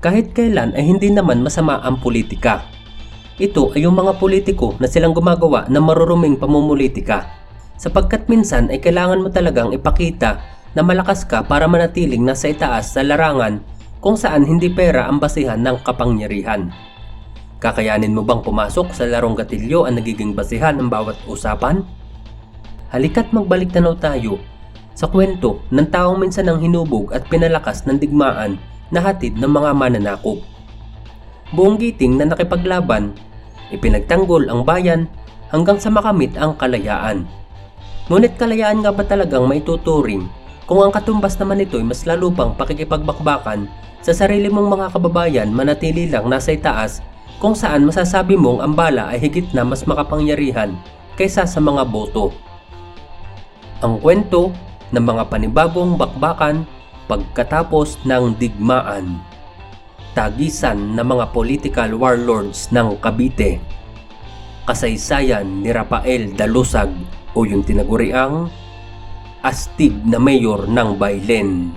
Kahit kailan ay hindi naman masama ang politika. Ito ay yung mga politiko na silang gumagawa ng maruruming pamumulitika. Sapagkat minsan ay kailangan mo talagang ipakita na malakas ka para manatiling nasa itaas sa larangan kung saan hindi pera ang basihan ng kapangyarihan. Kakayanin mo bang pumasok sa larong gatilyo ang nagiging basihan ng bawat usapan? Halika't magbalik tanaw tayo sa kwento ng taong minsan ang hinubog at pinalakas ng digmaan na hatid ng mga mananakop. Buong giting na nakipaglaban, ipinagtanggol ang bayan hanggang sa makamit ang kalayaan. Ngunit kalayaan nga ba talagang maituturing kung ang katumbas naman nito ay mas lalo pang pakikipagbakbakan sa sarili mong mga kababayan manatili lang nasa itaas kung saan masasabi mong ang bala ay higit na mas makapangyarihan kaysa sa mga boto. Ang kwento ng mga panibagong bakbakan pagkatapos ng digmaan. Tagisan ng mga political warlords ng Cavite. Kasaysayan ni Rafael Dalusag o yung tinaguriang astig na mayor ng Bailen.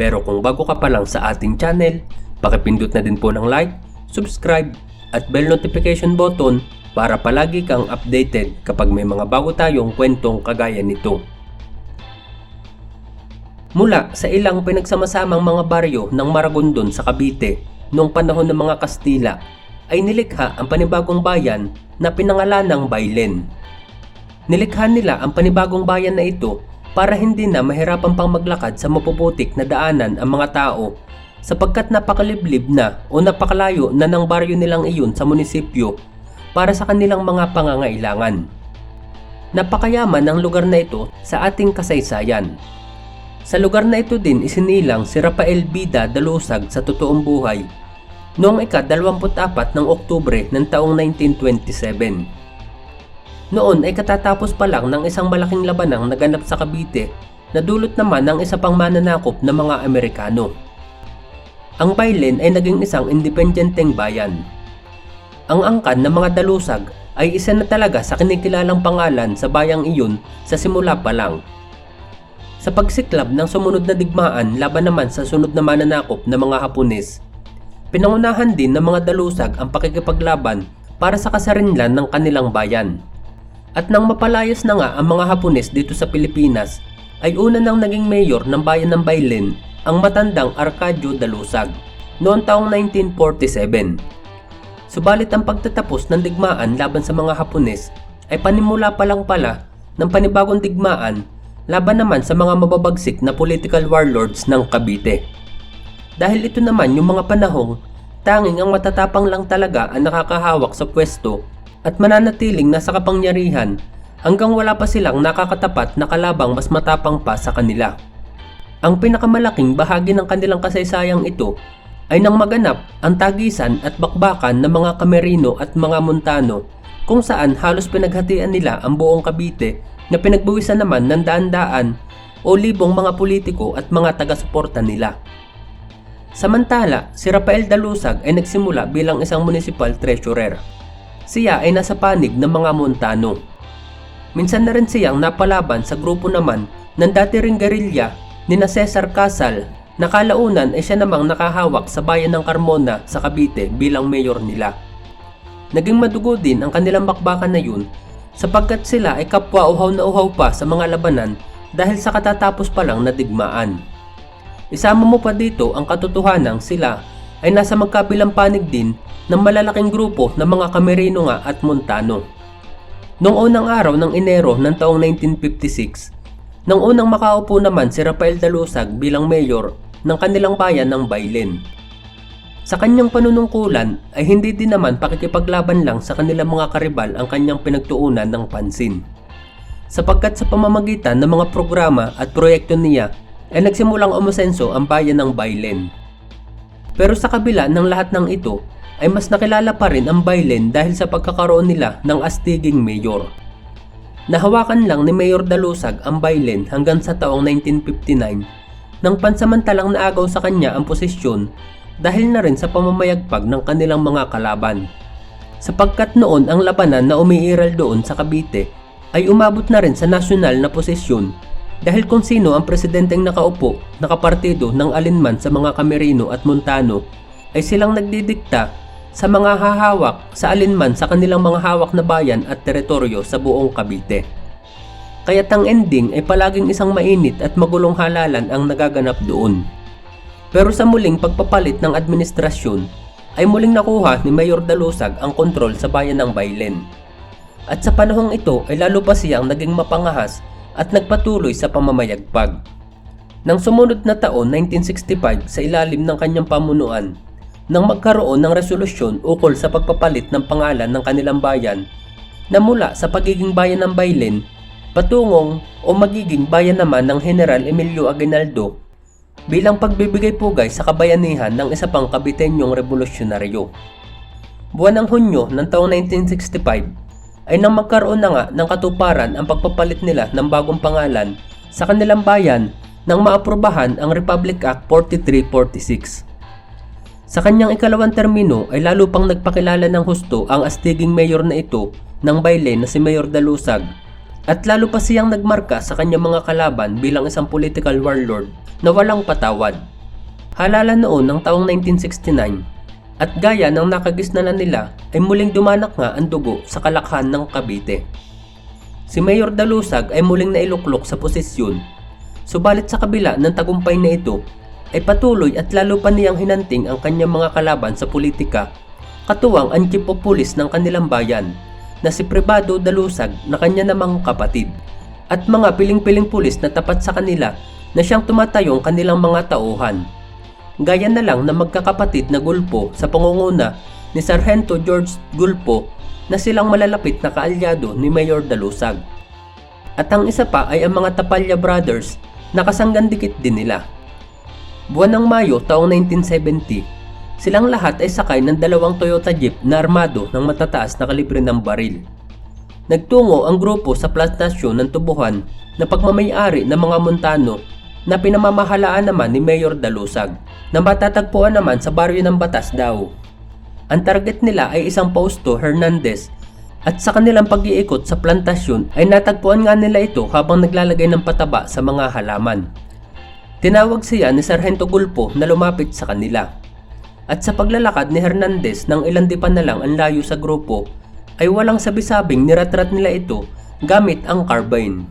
Pero kung bago ka pa lang sa ating channel, pakipindot na din po ng like, subscribe at bell notification button para palagi kang updated kapag may mga bago tayong kwentong kagaya nito. Mula sa ilang pinagsamasamang mga baryo ng Maragondon sa Cavite noong panahon ng mga Kastila ay nilikha ang panibagong bayan na pinangalan ng Bailen. Nilikha nila ang panibagong bayan na ito para hindi na mahirapan pang maglakad sa mapuputik na daanan ang mga tao sapagkat napakaliblib na o napakalayo na ng baryo nilang iyon sa munisipyo para sa kanilang mga pangangailangan. Napakayaman ang lugar na ito sa ating kasaysayan sa lugar na ito din isinilang si Rafael Bida Dalusag sa totoong buhay noong ika-24 ng Oktubre ng taong 1927. Noon ay katatapos pa lang ng isang malaking labanang naganap sa Cavite na dulot naman ng isa pang mananakop ng mga Amerikano. Ang Bailen ay naging isang independenteng bayan. Ang angkan ng mga dalusag ay isa na talaga sa kinikilalang pangalan sa bayang iyon sa simula pa lang sa pagsiklab ng sumunod na digmaan laban naman sa sunod na mananakop ng mga Hapones, pinangunahan din ng mga dalusag ang pakikipaglaban para sa kasarinlan ng kanilang bayan. At nang mapalayas na nga ang mga Hapones dito sa Pilipinas, ay una nang naging mayor ng bayan ng Bailen ang matandang Arcadio Dalusag noong taong 1947. Subalit ang pagtatapos ng digmaan laban sa mga Hapones ay panimula pa lang pala ng panibagong digmaan laban naman sa mga mababagsik na political warlords ng Cavite. Dahil ito naman yung mga panahong tanging ang matatapang lang talaga ang nakakahawak sa pwesto at mananatiling nasa kapangyarihan hanggang wala pa silang nakakatapat na kalabang mas matapang pa sa kanila. Ang pinakamalaking bahagi ng kanilang kasaysayang ito ay nang maganap ang tagisan at bakbakan ng mga Camerino at mga Montano kung saan halos pinaghatian nila ang buong Cavite na pinagbuwisan naman ng daan-daan o libong mga politiko at mga taga-suporta nila. Samantala, si Rafael Dalusag ay nagsimula bilang isang municipal treasurer. Siya ay nasa panig ng mga Montano. Minsan na rin siyang napalaban sa grupo naman ng dati ring gerilya ni na Cesar Casal na kalaunan ay siya namang nakahawak sa bayan ng Carmona sa Cavite bilang mayor nila. Naging madugo din ang kanilang bakbakan na yun sapagkat sila ay kapwa uhaw na uhaw pa sa mga labanan dahil sa katatapos pa lang na digmaan. Isama mo pa dito ang katotohanang sila ay nasa magkabilang panig din ng malalaking grupo ng mga Camerino nga at Montano. Noong unang araw ng Enero ng taong 1956, nang unang makaupo naman si Rafael Dalusag bilang mayor ng kanilang bayan ng Bailen. Sa kanyang panunungkulan ay hindi din naman pakikipaglaban lang sa kanilang mga karibal ang kanyang pinagtuunan ng pansin. Sapagkat sa pamamagitan ng mga programa at proyekto niya ay nagsimulang umasenso ang bayan ng Bailen. Pero sa kabila ng lahat ng ito ay mas nakilala pa rin ang Bailen dahil sa pagkakaroon nila ng astiging mayor. Nahawakan lang ni Mayor Dalusag ang Bailen hanggang sa taong 1959 nang pansamantalang naagaw sa kanya ang posisyon dahil na rin sa pamamayagpag ng kanilang mga kalaban. Sapagkat noon ang labanan na umiiral doon sa Cavite ay umabot na rin sa nasyonal na posisyon dahil kung sino ang presidenteng nakaupo, nakapartido ng alinman sa mga Camerino at Montano ay silang nagdidikta sa mga hahawak sa alinman sa kanilang mga hawak na bayan at teritoryo sa buong Cavite. Kaya't ang ending ay palaging isang mainit at magulong halalan ang nagaganap doon. Pero sa muling pagpapalit ng administrasyon, ay muling nakuha ni Mayor Dalusag ang kontrol sa bayan ng Bailen. At sa panahong ito ay lalo pa siyang naging mapangahas at nagpatuloy sa pamamayagpag. Nang sumunod na taon 1965 sa ilalim ng kanyang pamunuan, nang magkaroon ng resolusyon ukol sa pagpapalit ng pangalan ng kanilang bayan na mula sa pagiging bayan ng Bailen patungong o magiging bayan naman ng General Emilio Aguinaldo bilang pagbibigay pugay sa kabayanihan ng isa pang kabitenyong revolusyonaryo. Buwan ng Hunyo ng taong 1965 ay nang magkaroon na nga ng katuparan ang pagpapalit nila ng bagong pangalan sa kanilang bayan nang maaprubahan ang Republic Act 4346. Sa kanyang ikalawang termino ay lalo pang nagpakilala ng husto ang astiging mayor na ito ng Bailen na si Mayor Dalusag at lalo pa siyang nagmarka sa kanyang mga kalaban bilang isang political warlord na walang patawad. Halala noon ng taong 1969 at gaya ng nakagisnalan nila ay muling dumanak nga ang dugo sa kalakhan ng Cavite. Si Mayor Dalusag ay muling nailuklok sa posisyon subalit sa kabila ng tagumpay na ito ay patuloy at lalo pa niyang hinanting ang kanyang mga kalaban sa politika, katuwang ang chief of police ng kanilang bayan na si Privado Dalusag na kanya namang kapatid at mga piling-piling pulis na tapat sa kanila na siyang tumatayong kanilang mga tauhan. Gaya na lang na magkakapatid na gulpo sa pangunguna ni Sargento George Gulpo na silang malalapit na kaalyado ni Mayor Dalusag. At ang isa pa ay ang mga Tapalya Brothers na kasanggan dikit din nila. Buwan ng Mayo taong 1970, silang lahat ay sakay ng dalawang Toyota Jeep na armado ng matataas na kalibre ng baril. Nagtungo ang grupo sa plantasyon ng tubuhan na pagmamayari ng mga Montano na pinamamahalaan naman ni Mayor Dalusag na matatagpuan naman sa baryo ng Batas daw. Ang target nila ay isang Pausto Hernandez at sa kanilang pag-iikot sa plantasyon ay natagpuan nga nila ito habang naglalagay ng pataba sa mga halaman. Tinawag siya ni Sargento Gulpo na lumapit sa kanila. At sa paglalakad ni Hernandez nang ilang di pa na lang ang layo sa grupo, ay walang sabi-sabing niratrat nila ito gamit ang carbine.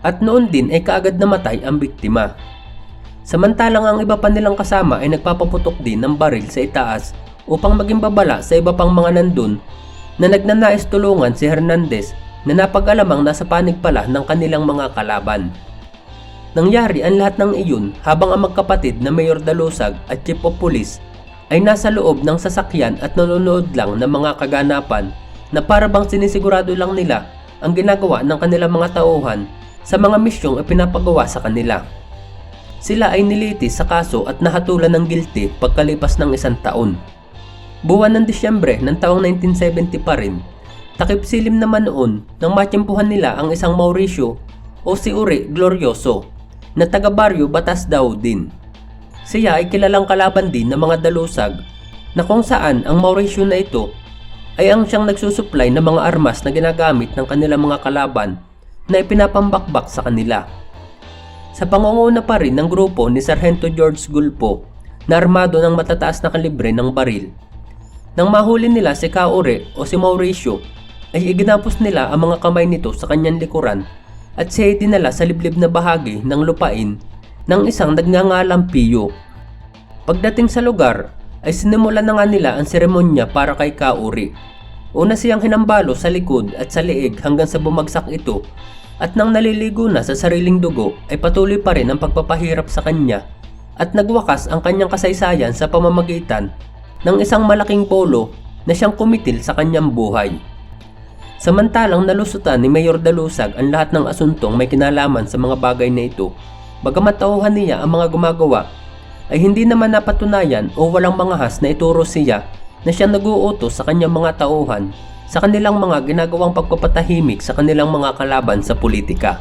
At noon din ay kaagad namatay ang biktima. Samantalang ang iba pa nilang kasama ay nagpapaputok din ng baril sa itaas upang maging babala sa iba pang mga nandun na nagnanais tulungan si Hernandez na napag-alamang nasa panig pala ng kanilang mga kalaban. Nangyari ang lahat ng iyon habang ang magkapatid na Mayor Dalusag at Chief of Police ay nasa loob ng sasakyan at nanonood lang ng mga kaganapan na para bang sinisigurado lang nila ang ginagawa ng kanilang mga tauhan sa mga misyong ipinapagawa sa kanila. Sila ay nilitis sa kaso at nahatulan ng guilty pagkalipas ng isang taon. Buwan ng Disyembre ng taong 1970 pa rin, takip silim naman noon nang matyempuhan nila ang isang Mauricio o si Uri Glorioso na taga baryo Batas daw din. Siya ay kilalang kalaban din ng mga dalusag na kung saan ang Mauricio na ito ay ang siyang nagsusupply ng mga armas na ginagamit ng kanilang mga kalaban na ipinapambakbak sa kanila. Sa pangunguna pa rin ng grupo ni Sargento George Gulpo na armado ng matataas na kalibre ng baril. Nang mahuli nila si Kaure o si Mauricio ay iginapos nila ang mga kamay nito sa kanyang likuran at siya ay dinala sa liblib na bahagi ng lupain ng isang nagngangalang Piyo. Pagdating sa lugar ay sinimulan na nga nila ang seremonya para kay Kauri. Una siyang hinambalo sa likod at sa liig hanggang sa bumagsak ito at nang naliligo na sa sariling dugo ay patuloy pa rin ang pagpapahirap sa kanya at nagwakas ang kanyang kasaysayan sa pamamagitan ng isang malaking polo na siyang kumitil sa kanyang buhay. Samantalang nalusutan ni Mayor Dalusag ang lahat ng asuntong may kinalaman sa mga bagay na ito, bagamat tauhan niya ang mga gumagawa, ay hindi naman napatunayan o walang mangahas na ituro siya na siya naguutos sa kanyang mga tauhan sa kanilang mga ginagawang pagpapatahimik sa kanilang mga kalaban sa politika.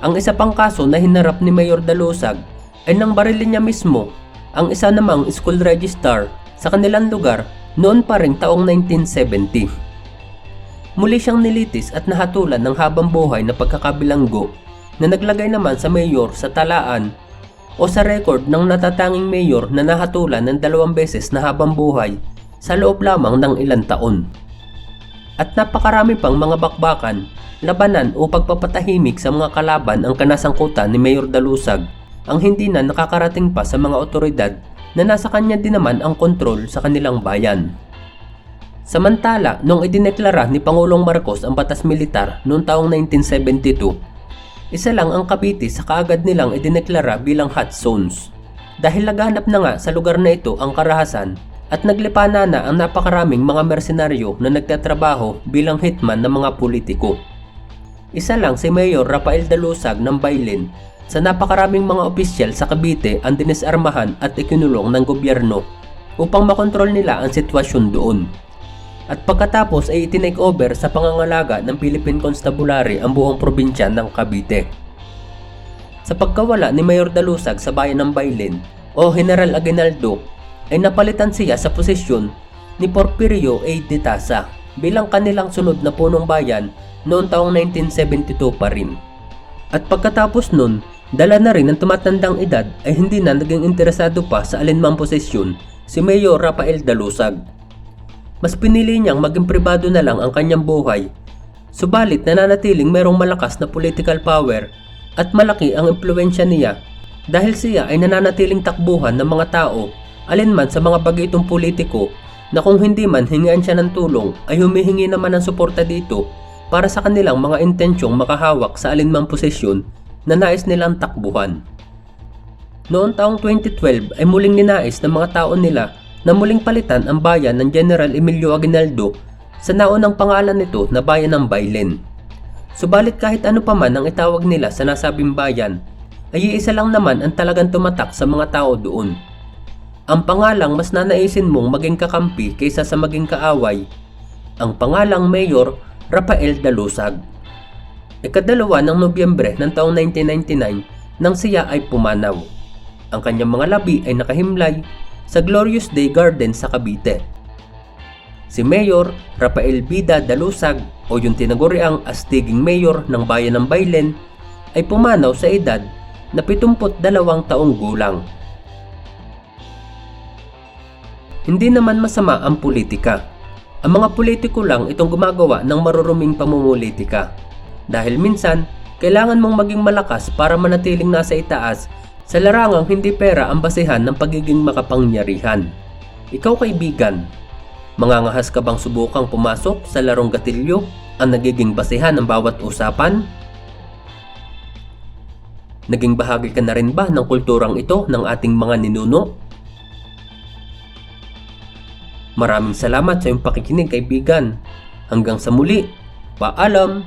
Ang isa pang kaso na hinarap ni Mayor Dalusag ay nang barilin niya mismo ang isa namang school registrar sa kanilang lugar noon pa ring taong 1970. Muli siyang nilitis at nahatulan ng habang buhay na pagkakabilanggo na naglagay naman sa mayor sa talaan o sa record ng natatanging mayor na nahatulan ng dalawang beses na habang buhay sa loob lamang ng ilang taon. At napakarami pang mga bakbakan, labanan o pagpapatahimik sa mga kalaban ang kanasangkutan ni Mayor Dalusag ang hindi na nakakarating pa sa mga otoridad na nasa kanya din naman ang kontrol sa kanilang bayan. Samantala, nung idineklara ni Pangulong Marcos ang batas militar noong taong 1972, isa lang ang Cavite sa kaagad nilang idineklara bilang hot zones. Dahil naghanap na nga sa lugar na ito ang karahasan at naglipana na ang napakaraming mga mersenaryo na nagtatrabaho bilang hitman ng mga politiko. Isa lang si Mayor Rafael Dalusag ng Bailin sa napakaraming mga opisyal sa Cavite ang dinisarmahan at ikinulong ng gobyerno upang makontrol nila ang sitwasyon doon. At pagkatapos ay itinake over sa pangangalaga ng Philippine Constabulary ang buong probinsya ng Cavite. Sa pagkawala ni Mayor Dalusag sa bayan ng Bailin o General Aguinaldo ay napalitan siya sa posisyon ni Porfirio A. de Tasa bilang kanilang sunod na punong bayan noong taong 1972 pa rin. At pagkatapos nun, dala na rin ng tumatandang edad ay hindi na naging interesado pa sa alinmang posisyon si Mayor Rafael Dalusag. Mas pinili niyang maging pribado na lang ang kanyang buhay. Subalit nananatiling mayroong malakas na political power at malaki ang impluensya niya dahil siya ay nananatiling takbuhan ng mga tao alinman sa mga bagitong politiko na kung hindi man hingian siya ng tulong ay humihingi naman ng suporta dito para sa kanilang mga intensyong makahawak sa alinmang posisyon na nais nilang takbuhan. Noong taong 2012 ay muling ninais ng mga tao nila na muling palitan ang bayan ng General Emilio Aguinaldo sa naunang pangalan nito na bayan ng Bailen. Subalit kahit ano pa man ang itawag nila sa nasabing bayan, ay iisa lang naman ang talagang tumatak sa mga tao doon. Ang pangalang mas nanaisin mong maging kakampi kaysa sa maging kaaway, ang pangalang Mayor Rafael Dalusag. Ikadalawa ng Nobyembre ng taong 1999 nang siya ay pumanaw. Ang kanyang mga labi ay nakahimlay sa Glorious Day Garden sa Cavite. Si Mayor Rafael Bida Dalusag o yung tinaguriang astiging mayor ng bayan ng Bailen ay pumanaw sa edad na 72 taong gulang. Hindi naman masama ang politika. Ang mga politiko lang itong gumagawa ng maruruming pamumulitika. Dahil minsan, kailangan mong maging malakas para manatiling nasa itaas sa larangang hindi pera ang basehan ng pagiging makapangyarihan. Ikaw kaibigan, mangangahas ka bang subukang pumasok sa larong gatilyo ang nagiging basehan ng bawat usapan? Naging bahagi ka na rin ba ng kulturang ito ng ating mga ninuno? Maraming salamat sa iyong pakikinig kaibigan. Hanggang sa muli, paalam!